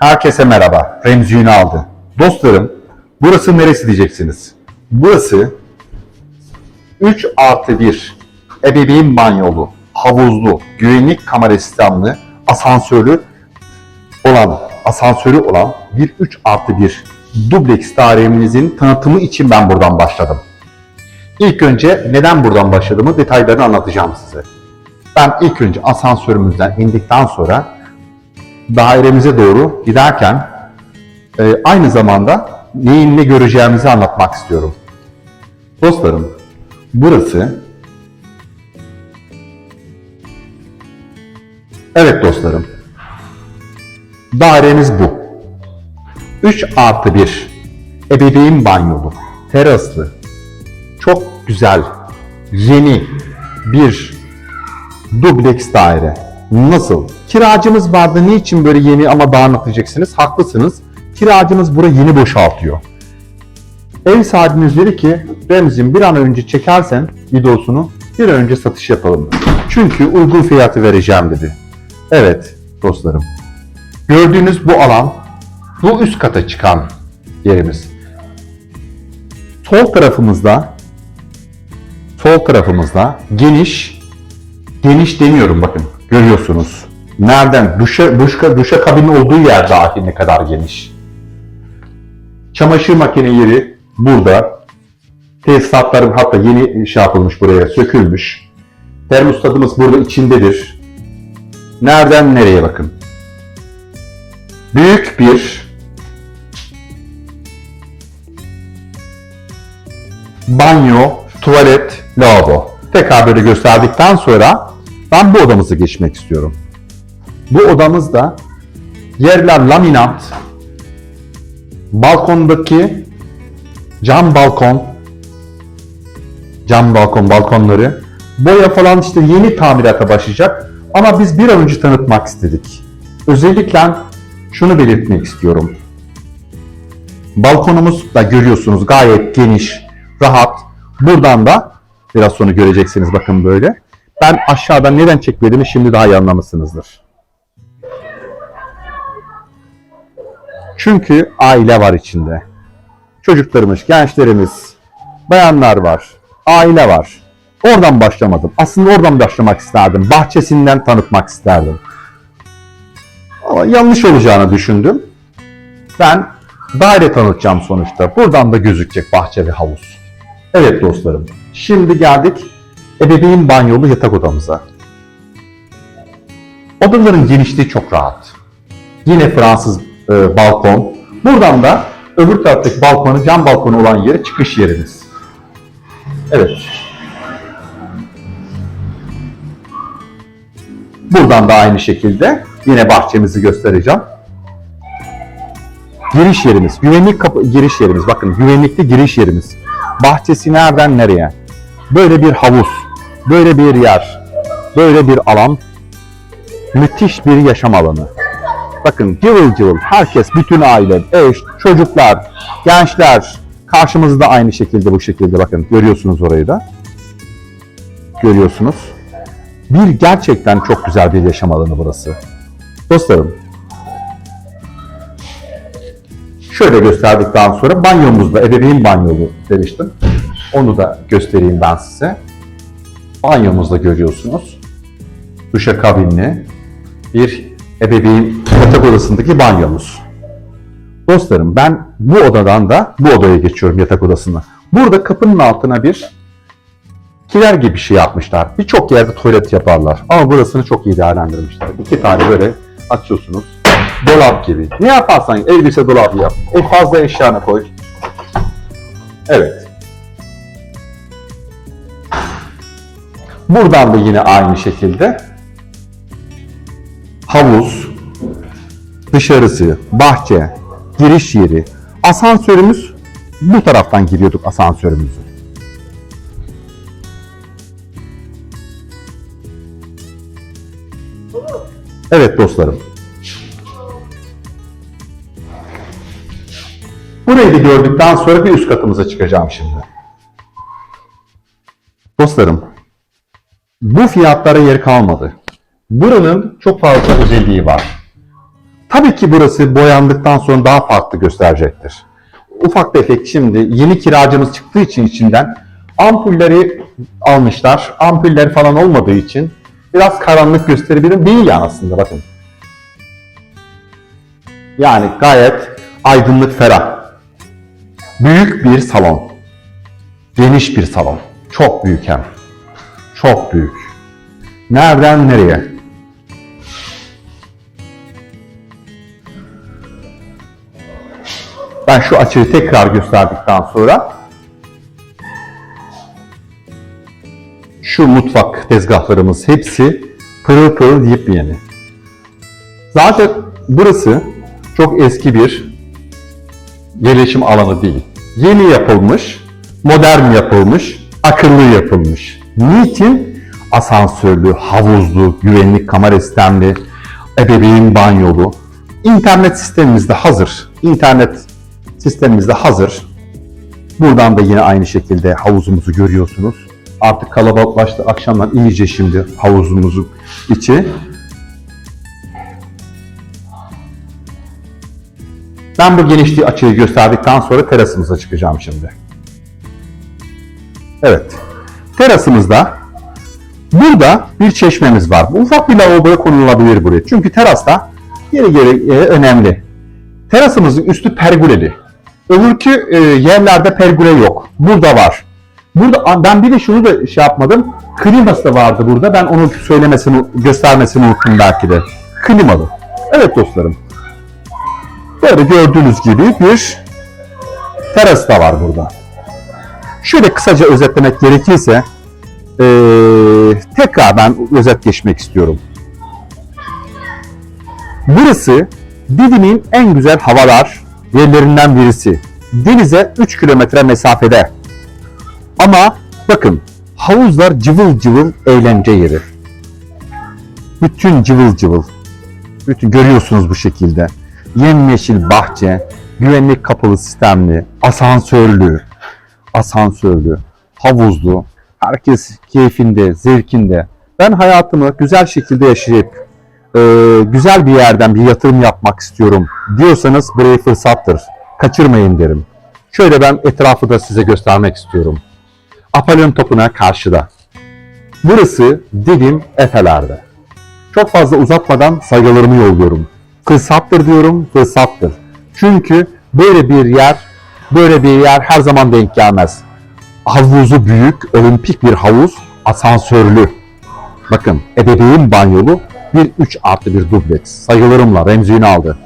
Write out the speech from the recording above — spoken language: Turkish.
Herkese merhaba. Remzi Ünal'dı. Dostlarım, burası neresi diyeceksiniz? Burası 3 artı 1 ebeveyn banyolu, havuzlu, güvenlik kamera sistemli, asansörü olan, asansörü olan bir 3 artı 1 dubleks dairemizin tanıtımı için ben buradan başladım. İlk önce neden buradan başladığımı detaylarını anlatacağım size. Ben ilk önce asansörümüzden indikten sonra dairemize doğru giderken e, aynı zamanda neyin ne göreceğimizi anlatmak istiyorum. Dostlarım, burası Evet dostlarım, dairemiz bu. 3 artı 1 ebeveyn banyolu, teraslı, çok güzel, yeni bir dubleks daire. Nasıl? Kiracımız vardı. Niçin böyle yeni ama dağınık diyeceksiniz? Haklısınız. Kiracımız burayı yeni boşaltıyor. Ev sahibimiz dedi ki Remzi'm bir an önce çekersen videosunu bir an önce satış yapalım. Çünkü uygun fiyatı vereceğim dedi. Evet dostlarım. Gördüğünüz bu alan bu üst kata çıkan yerimiz. Sol tarafımızda sol tarafımızda geniş geniş demiyorum bakın görüyorsunuz. Nereden? Duşa, duşa, duşa kabinin olduğu yer dahi ne kadar geniş. Çamaşır makine yeri burada. Tesisatların hatta yeni şey yapılmış buraya sökülmüş. Termostatımız burada içindedir. Nereden nereye bakın. Büyük bir banyo, tuvalet, lavabo. Tekrar böyle gösterdikten sonra ben bu odamızı geçmek istiyorum. Bu odamızda yerler laminat, balkondaki cam balkon, cam balkon balkonları, boya falan işte yeni tamirata başlayacak. Ama biz bir an önce tanıtmak istedik. Özellikle şunu belirtmek istiyorum. Balkonumuz da görüyorsunuz gayet geniş, rahat. Buradan da biraz sonra göreceksiniz bakın böyle. Ben aşağıdan neden çekmediğimi şimdi daha iyi anlamışsınızdır. Çünkü aile var içinde. Çocuklarımız, gençlerimiz, bayanlar var, aile var. Oradan başlamadım. Aslında oradan başlamak isterdim. Bahçesinden tanıtmak isterdim. Ama yanlış olacağını düşündüm. Ben daire tanıtacağım sonuçta. Buradan da gözükecek bahçe ve havuz. Evet dostlarım. Şimdi geldik ebeveyn banyolu yatak odamıza. Odaların genişliği çok rahat. Yine Fransız e, balkon. Buradan da öbür taraftaki balkonu, cam balkonu olan yere çıkış yerimiz. Evet. Buradan da aynı şekilde yine bahçemizi göstereceğim. Giriş yerimiz, güvenlik kapı giriş yerimiz. Bakın güvenlikli giriş yerimiz. Bahçesi nereden nereye? Böyle bir havuz, böyle bir yer, böyle bir alan. Müthiş bir yaşam alanı. Bakın cıvıl cıvıl herkes, bütün aile, eş, çocuklar, gençler karşımızda aynı şekilde bu şekilde bakın görüyorsunuz orayı da. Görüyorsunuz. Bir gerçekten çok güzel bir yaşam alanı burası. Dostlarım, şöyle gösterdikten sonra banyomuzda ebeveyn banyolu demiştim. Onu da göstereyim ben size. Banyomuzda görüyorsunuz. Duşakabinli bir ebeveyn yatak odasındaki banyomuz. Dostlarım ben bu odadan da bu odaya geçiyorum yatak odasına. Burada kapının altına bir kiler gibi bir şey yapmışlar. Birçok yerde tuvalet yaparlar. Ama burasını çok iyi değerlendirmişler. İki tane böyle açıyorsunuz. Dolap gibi. Ne yaparsan elbise dolabı yap. En fazla eşyanı koy. Evet. Buradan da yine aynı şekilde havuz, dışarısı, bahçe, giriş yeri. Asansörümüz bu taraftan giriyorduk asansörümüzü. Evet dostlarım. Burayı da gördükten sonra bir üst katımıza çıkacağım şimdi. Dostlarım, bu fiyatlara yer kalmadı. Buranın çok fazla özelliği var. Tabii ki burası boyandıktan sonra daha farklı gösterecektir. Ufak tefek şimdi yeni kiracımız çıktığı için içinden ampulleri almışlar. Ampuller falan olmadığı için biraz karanlık gösterebilir. Değil yani aslında bakın. Yani gayet aydınlık, ferah. Büyük bir salon. Geniş bir salon. Çok büyük hem. Çok büyük. Nereden nereye? Ben şu açıyı tekrar gösterdikten sonra şu mutfak tezgahlarımız hepsi pırıl pırıl yepyeni. Zaten burası çok eski bir yerleşim alanı değil. Yeni yapılmış, modern yapılmış, akıllı yapılmış. Niçin? Asansörlü, havuzlu, güvenlik kamera sistemli, ebeveyn banyolu. İnternet sistemimiz de hazır. İnternet sistemimiz de hazır. Buradan da yine aynı şekilde havuzumuzu görüyorsunuz. Artık kalabalıklaştı. Akşamlar iyice şimdi havuzumuzun içi. Ben bu genişliği açıyı gösterdikten sonra terasımıza çıkacağım şimdi. Evet. Terasımızda burada bir çeşmemiz var. Bu ufak bir lavaboya konulabilir buraya. Çünkü terasta yeri geri e, önemli. Terasımızın üstü pergoleli. Öbürkü e, yerlerde pergole yok. Burada var. Burada ben bir de şunu da şey yapmadım. Kliması da vardı burada. Ben onu söylemesini, göstermesini unuttum belki de. Klimalı. Evet dostlarım. Böyle gördüğünüz gibi bir teras da var burada. Şöyle kısaca özetlemek gerekirse eee, tekrar ben özet geçmek istiyorum. Burası Didim'in en güzel havalar yerlerinden birisi. Denize 3 kilometre mesafede. Ama bakın havuzlar cıvıl cıvıl eğlence yeri. Bütün cıvıl cıvıl. Bütün görüyorsunuz bu şekilde. Yemyeşil bahçe, güvenlik kapalı sistemli, asansörlü, asansörlü, havuzlu. Herkes keyfinde, zevkinde. Ben hayatımı güzel şekilde yaşayıp e, güzel bir yerden bir yatırım yapmak istiyorum diyorsanız burayı fırsattır. Kaçırmayın derim. Şöyle ben etrafı da size göstermek istiyorum. Apollon Tapınağı karşıda. Burası Didim Efeler'de. Çok fazla uzatmadan saygılarımı yolluyorum. Fırsattır diyorum, fırsattır. Çünkü böyle bir yer, böyle bir yer her zaman denk gelmez. Havuzu büyük, olimpik bir havuz, asansörlü. Bakın, ebeveyn banyolu bir 3 artı bir dubleks. Saygılarımla Remzi Ünal'dı.